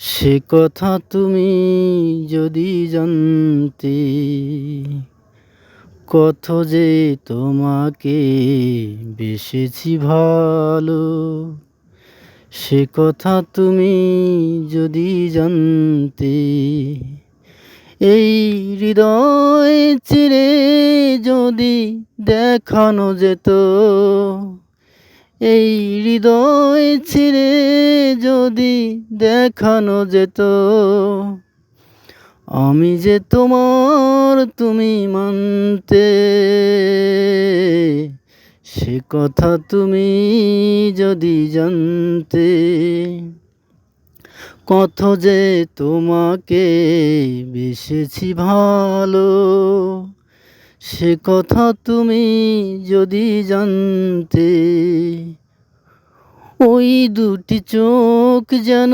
সে কথা তুমি যদি জানতে, কত যে তোমাকে বেসেছি ভালো, সে কথা তুমি যদি জানতে, এই হৃদয় চিরে যদি দেখানো যেত এই হৃদয় ছিঁড়ে যদি দেখানো যেত, আমি যে তোমার তুমি মানতে, সে কথা তুমি যদি জানতে, কত যে তোমাকে বেসেছি ভালো। সে কথা তুমি যদি জানতে, ওই দুটি চোখ যেন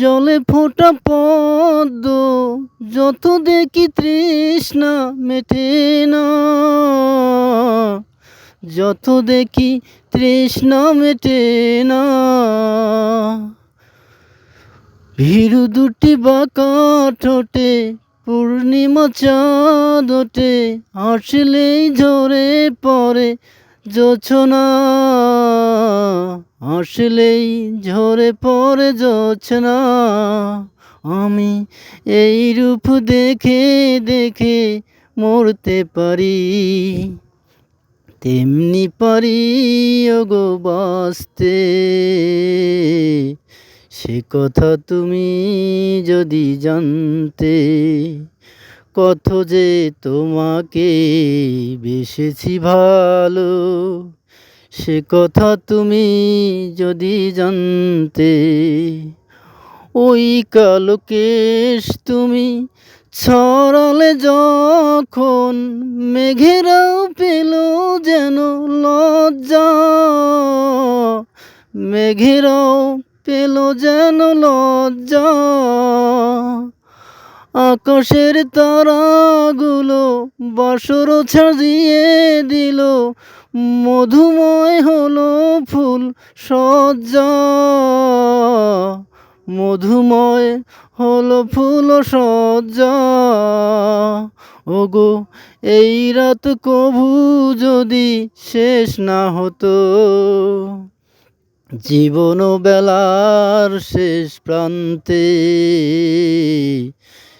জলে ফোটা পদ্ম, যত দেখি তৃষ্ণা মেটে না। যত দেখি তৃষ্ণা মেটে না। ভীরু দুটি বাঁকা ঠোঁটে পূর্ণিমা চাঁদ ওঠে আসলেই ঝরে পড়ে, জোছনা। আসলেই ঝরে পড়ে জোছনা। আমি এই রূপ দেখে দেখে মরতে পারি। তেমনি পারি গো বাঁচতে। সে কথা তুমি যদি জানতে, কত যে তোমাকে বেসেছি ভালো, সে কথা তুমি যদি জানতে, ওই কালো কেশ তুমি ছড়ালে যখন মেঘেরাও পেল যেন লজ্জা, মেঘেরাও পেল যেন লজ্জা। আকাশের তারাগুলো বাসর ছাড়িয়ে দিল। মধুময় হলো ফুল সজ্জা। মধুময় হলো ফুল সজ্জা। ওগো, এই রাত কভু যদি শেষ না হতো। জীবন বেলার শেষ প্রান্তে,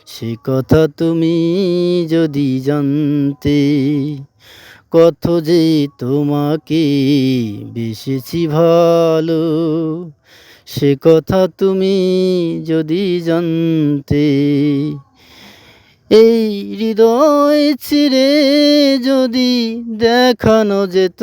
সে কথা তুমি যদি জানতে, কত যে তোমাকে বেসেছি ভালো, সে কথা তুমি যদি জানতে, এই হৃদয় ছিঁড়ে যদি দেখানো যেত